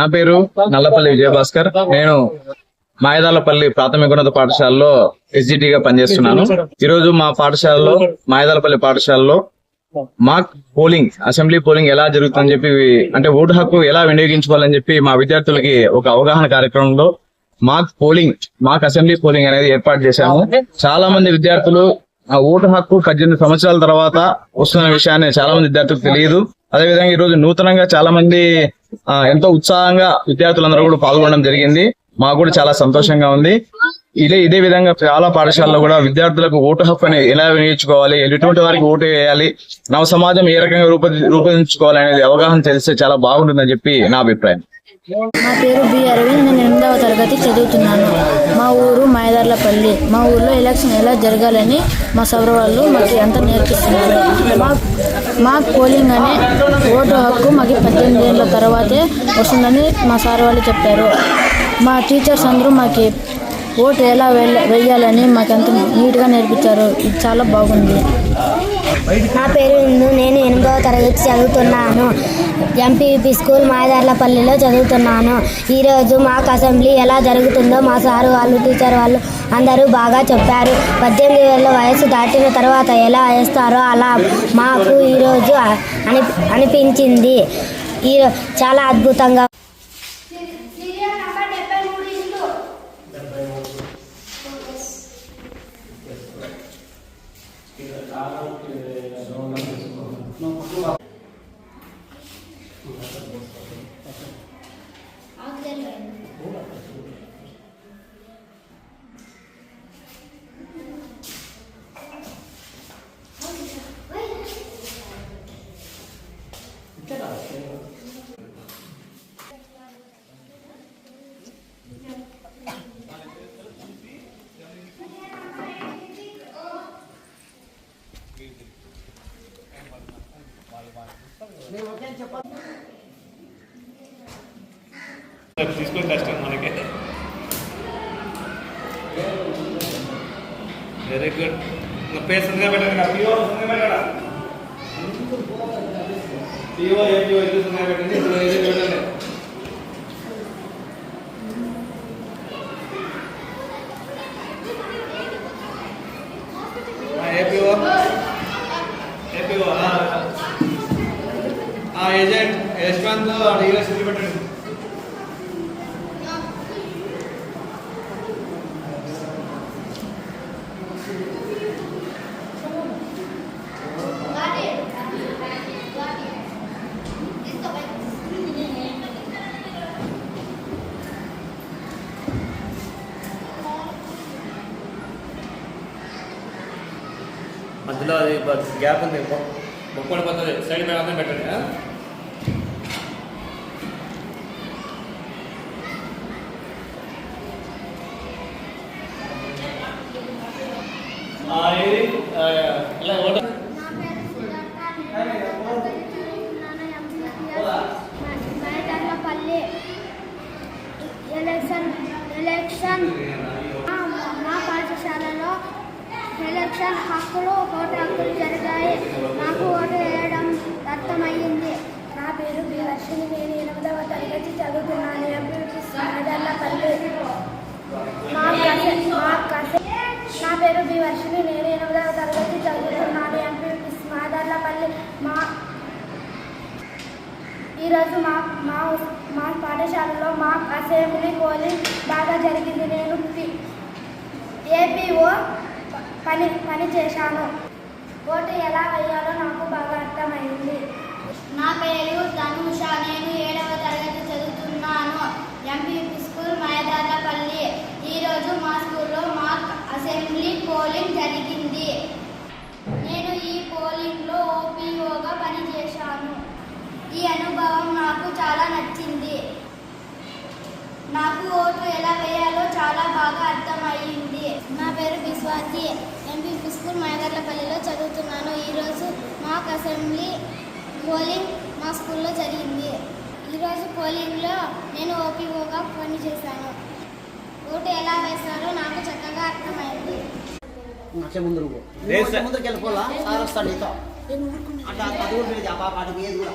నా పేరు నల్లపల్లి విజయభాస్కర్. నేను మాయదాలపల్లి ప్రాథమికోన్నత పాఠశాలలో SGT గా పనిచేస్తున్నాను. ఈ రోజు మా పాఠశాలలో మాయదాలపల్లి పాఠశాలలో మాక్ పోలింగ్ అసెంబ్లీ పోలింగ్ ఎలా జరుగుతుందని చెప్పి అంటే ఓటు హక్కు ఎలా వినియోగించుకోవాలని చెప్పి మా విద్యార్థులకి ఒక అవగాహన కార్యక్రమంలో mock polling mock assembly polling అనేది ఏర్పాటు చేశాము. చాలా మంది విద్యార్థులు ఆ ఓటు హక్కు పద్దెనిమిది సంవత్సరాల తర్వాత వస్తున్న విషయాన్ని చాలా మంది విద్యార్థులకు తెలియదు. అదేవిధంగా ఈ రోజు నూతనంగా చాలా మంది ఎంతో ఉత్సాహంగా విద్యార్థులందరూ కూడా పాల్గొనడం జరిగింది. మాకు కూడా చాలా సంతోషంగా ఉంది. ఇదే ఇదే విధంగా చాలా పాఠశాలలో కూడా విద్యార్థులకు ఓటు హక్కు అనేది ఎలా వినియోగించుకోవాలి ఎటువంటి వారికి ఓటు వేయాలి నవ సమాజం ఏ రకంగా రూప రూపొందించుకోవాలి అనేది అవగాహన తెలిస్తే చాలా బాగుంటుందని చెప్పి నా అభిప్రాయం. నా పేరు బి అరవింద్ నేను ఎనిమిదవ తరగతి చదువుతున్నాను. మా ఊరు మాయదార్లపల్లి మా ఊర్లో ఎలక్షన్ ఎలా జరగాలని మా సౌర వాళ్ళు మాకు ఎంత నేర్పిస్తున్నారు? మా మాకు పోలింగ్ అనే ఓటు హక్కు మాకు పద్దెనిమిది ఏళ్ళ తర్వాతే వస్తుందని మా సార్ వాళ్ళు చెప్పారు. మా టీచర్స్ అందరూ మాకు ఓటు ఎలా వెళ్ళ వేయాలని మాకు ఎంత నీట్గా నేర్పించారు. ఇది చాలా బాగుంది. నా పేరు ఇందు. నేను ఎనిమిదవ తరగతి చదువుతున్నాను. ఎంపీపీ స్కూల్ మాయదార్లపల్లిలో చదువుతున్నాను. ఈరోజు మాకు అసెంబ్లీ ఎలా జరుగుతుందో మా సారు వాళ్ళు టీచర్ వాళ్ళు అందరూ బాగా చెప్పారు. పద్దెనిమిది ఏళ్ళ వయసు దాటిన తర్వాత ఎలా వేస్తారో అలా మాకు ఈరోజు అని అనిపించింది. ఈ చాలా అద్భుతంగా తీసుకొని కష్టం మనకి. వెరీ గుడ్ ఇంకా పేరు సంతకం పెట్టండి? పిఓ సంతకం పెట్టాడా? పిఓ ఏపీఓ ఇద్దరు పెట్టండి ఇందులో పెట్టండి ఏపీఓ ఏపీఓ ఏజెంట్ యశ్వంత్ అడిగిన సిద్ధి పెట్టండి. మధ్యలో అది గ్యాప్ ఉంది. ముప్పై పద్ధతి సైడ్ మీద అందరం పెట్టండి ఏది? ఇలా ఓటు ఎలక్షన్ ఎలక్షన్ మా- పాఠశాలలో ఎలక్షన్ హక్కులు ఓటు హక్కులు జరిగాయి నాకు ఓటు వేయడం అర్థమయ్యింది నా పేరు బి వర్షిని నేను ఎనిమిదవ తరగతి చదువుతున్నాను ఎంపీ మా కసె మా కసె నా పేరు బి వర్షిని నేను ఎనిమిదవ తరగతి చదువుతున్నాను. ఎంపీపీ మాదర్లపల్లి. మా ఈరోజు మా మా మా పాఠశాలలో మా అసెంబ్లీ పోలింగ్ బాగా జరిగింది. నేను ఏపీఓ పని పని చేశాను. ఓటు ఎలా వేయాలో నాకు బాగా అర్థమైంది నా పేరు ధనుష నేను ఏడవ తరగతి చదువుతున్నాను ఎంపీపీ స్కూల్ మైదానపల్లి ఈరోజు మా స్కూల్లో మా అసెంబ్లీ పోలింగ్ జరిగింది నేను ఈ పోలింగ్లో ఓపీఓగా పనిచేశాను ఈ అనుభవం నాకు చాలా నచ్చింది. నాకు ఓటు ఎలా వేయాలో చాలా బాగా అర్థమయ్యింది. నా పేరు బిస్వాతి. ఎంపీ స్కూల్ మైదర్లపల్లిలో చదువుతున్నాను. ఈరోజు మాకు అసెంబ్లీ పోలింగ్ మా స్కూల్లో జరిగింది. ఈరోజు పోలింగ్లో నేను ఓపీఓగా పనిచేశాను. ఓటు ఎలా వేస్తారో నాకు చక్కగా అర్థమైంది. ముందు. ముందుకు వెళ్ళిపోలా? సార్ వస్తాడు అట్లా అది కూడా.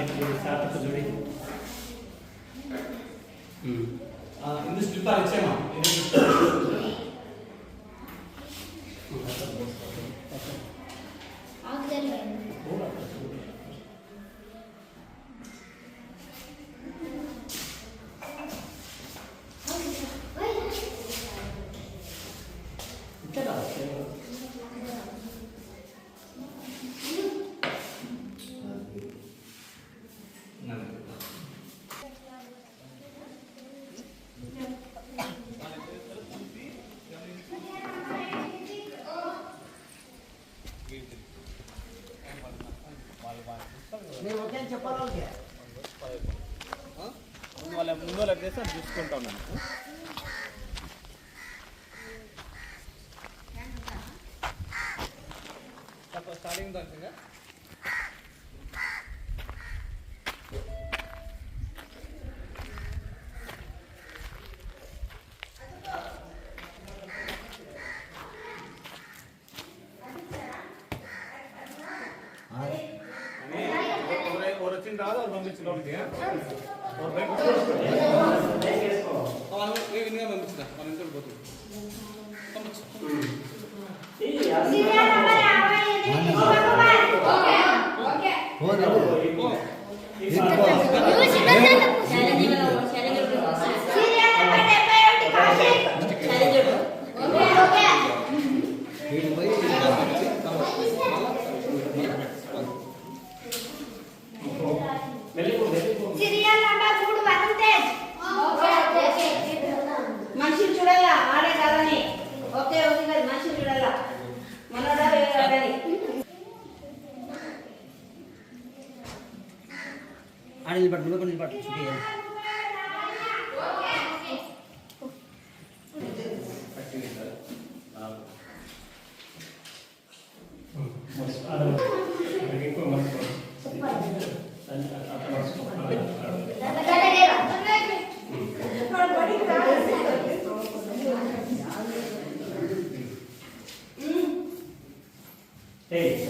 ಸಾಧಕರಿಗೆ ಸಾಧಕ ಜೋಡಿ ಹ್ಞೂ ಇಂದಿಷ್ಟು ಇರ್ತಾರೆ ಕ್ಷೇಮ చెప్పాలి వాళ్ళ ముందు వాళ్ళకి చేస్తే అది చూసుకుంటా ఉన్నాను స్టార్టింగ్ దాకా ಬಂದಿದ್ದು ಚಲೋಗಿದೆಯಾ ಅವ್ರ ಬೈಕ್ ನೀವು ಇನ್ನೇ ಬಂದಿದ್ದ ಅವ್ನ ನಿಂತು ಗೊತ್ತು ಹೋದ bak içeriye. Hey.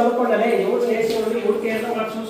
ಸ್ವಲ್ಪ ಕೊಡಲೇ ಇವ್ರು ಕೇಸ್ ಹೋಗಿ ಇವ್ರು ಕೇಸ್ ಮಾಡಿಸ್ಕೊಂಡು